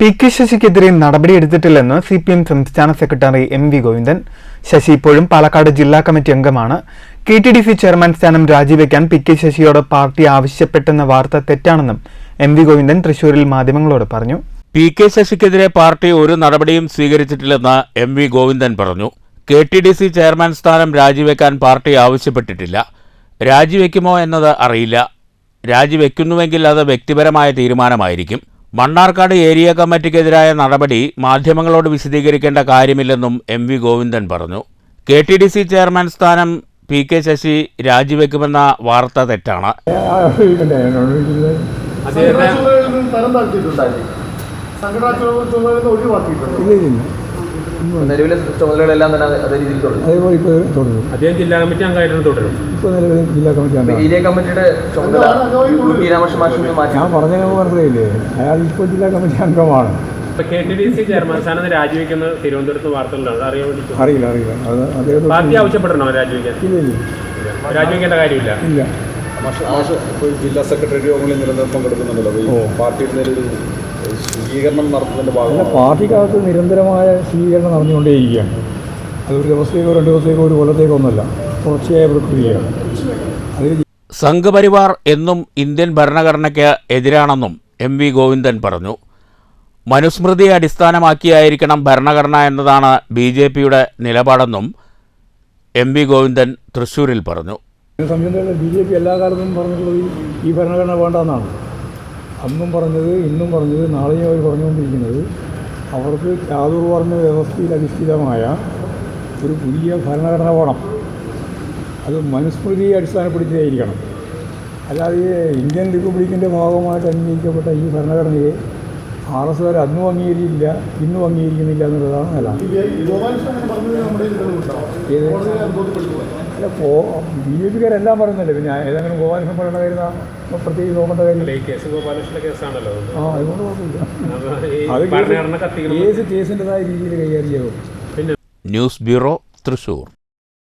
P K ശശിക്കെതിരെ നടപടിയെടുത്തിട്ടില്ലെന്ന് C P M സംസ്ഥാന secretary M V Govindan. Sasi ഇപ്പോഴും പാലക്കാട് ജില്ലാ കമ്മിറ്റി അംഗമാണ്. K T D C chairman സ്ഥാനം രാജിവെക്കാൻ പി കെ ശശിയോട് പാർട്ടി ആവശ്യപ്പെട്ടെന്ന വാർത്ത തെറ്റാണെന്നും എം വി ഗോവിന്ദൻ തൃശൂരിൽ മാധ്യമങ്ങളോട് പറഞ്ഞു. പി കെ ശശിക്കെതിരെ പാർട്ടി ഒരു നടപടിയും സ്വീകരിച്ചിട്ടില്ലെന്ന് എം വി ഗോവിന്ദൻ പറഞ്ഞു. K T D C chairman സ്ഥാനം രാജിവെക്കാൻ പാർട്ടി ആവശ്യപ്പെട്ടിട്ടില്ല. രാജിവെക്കുമോ എന്നത് അറിയില്ല. രാജിവെക്കുന്നുവെങ്കിൽ അത് വ്യക്തിപരമായ തീരുമാനമായിരിക്കും. മണ്ണാർക്കാട് ഏരിയ കമ്മിറ്റിക്കെതിരായ നടപടി മാധ്യമങ്ങളോട് വിശദീകരിക്കേണ്ട കാര്യമില്ലെന്നും എം വി ഗോവിന്ദൻ പറഞ്ഞു. K T D C chairman സ്ഥാനം പി കെ ശശി രാജിവെക്കുമെന്ന വാർത്ത തെറ്റാണ്. ഒഴിവാക്കിയിട്ടുണ്ട്. നിലവിലെ ചുമതലകളെല്ലാം തന്നെ അതേ രീതിയിൽ തുടരും. അതേപോലെ ഇപ്പോൾ തുടരും. അദ്ദേഹം ജില്ലാ കമ്മിറ്റി അംഗമായിട്ടാണ് തുടരും. ഇപ്പോൾ നിലവിൽ ജില്ലാ കമ്മിറ്റി അംഗമാണ്. ഏരിയ കമ്മിറ്റിയുടെ ചുമതല മാറ്റി. ഞാൻ പറഞ്ഞ മനസ്സിലായില്ലേ? അയാൾ ഇപ്പോൾ ജില്ലാ കമ്മിറ്റി അംഗമാണ്. K T D C chairman സ്ഥാനം രാജിവെക്കുന്ന തിരുവനന്തപുരത്ത് വാർത്തകളുണ്ട്. അത് അറിയാൻ വേണ്ടി അറിയില്ല അറിയില്ല. അത് അദ്ദേഹം പാർട്ടി ആവശ്യപ്പെടണോ രാജിവെക്കാൻ? രാജിവെക്കേണ്ട കാര്യമില്ല. ഇല്ല. ജില്ലാ സെക്രട്ടറി യോഗങ്ങളിൽ നിലനിർത്താൻ പങ്കെടുക്കുന്നുണ്ടല്ലോ പാർട്ടിയുടെ ഒരു സ്വീകരണം നടത്തുന്നതിന്റെ ഭാഗം പാർട്ടിക്കകത്ത് നിരന്തരമായ സ്വീകരണം നടന്നുകൊണ്ടേയിരിക്കുകയാണ്. അത് ഒരു ദിവസത്തേക്കോ രണ്ട് ദിവസത്തേക്കോ ഒരു കൊല്ലത്തേക്കോ ഒന്നുമല്ല തുടർച്ചയായ പ്രക്രിയയാണ്. സംഘപരിവാർ എന്നും ഇന്ത്യൻ ഭരണഘടനയ്ക്ക് എതിരാണെന്നും എം വി ഗോവിന്ദൻ പറഞ്ഞു. മനുസ്മൃതിയെ അടിസ്ഥാനമാക്കിയായിരിക്കണം ഭരണഘടന എന്നതാണ് ബി ജെ പിയുടെ നിലപാടെന്നും എം വി ഗോവിന്ദൻ തൃശൂരിൽ പറഞ്ഞു. ബി ജെ പി എല്ലാ കാലത്തും പറഞ്ഞിട്ടുള്ളത് ഈ- ഈ ഭരണഘടന വേണ്ടെന്നാണ്. അന്നും പറഞ്ഞത് ഇന്നും പറഞ്ഞത് നാളെയും അവർ പറഞ്ഞുകൊണ്ടിരിക്കുന്നത്. അവർക്ക് ചാതുർവർണ വ്യവസ്ഥയിൽ അധിഷ്ഠിതമായ ഒരു പുതിയ ഭരണഘടന വേണം. അത് മനുസ്മൃതിയെ അടിസ്ഥാനപ്പെടുത്തിയായിരിക്കണം. അല്ലാതെ ഇന്ത്യൻ റിപ്പബ്ലിക്കിന്റെ ഭാഗമായിട്ട് അംഗീകരിക്കപ്പെട്ട ഈ ഭരണഘടനയെ ആർ എസ് കാർ അന്നും അംഗീകരിച്ചില്ല ഇന്നും അംഗീകരിക്കുന്നില്ല എന്നുള്ളതാണ് നില. അല്ല പോ ബി ജെ പിക്കാരെല്ലാം പറയുന്നില്ല പിന്നെ ഏതെങ്കിലും ഗോപാലകൃഷ്ണൻ പറയേണ്ട കാര്യം പ്രത്യേകിച്ച് നോക്കേണ്ട കാര്യം ഈ കേസ് ഗോപാലകൃഷ്ണന്റെ കേസാണല്ലോ. ആ അതുകൊണ്ട് കുഴപ്പമില്ല. അത് കേസ് കേസിന്റെതായ രീതിയിൽ കൈകാര്യം ചെയ്തു. News bureau Thrissur.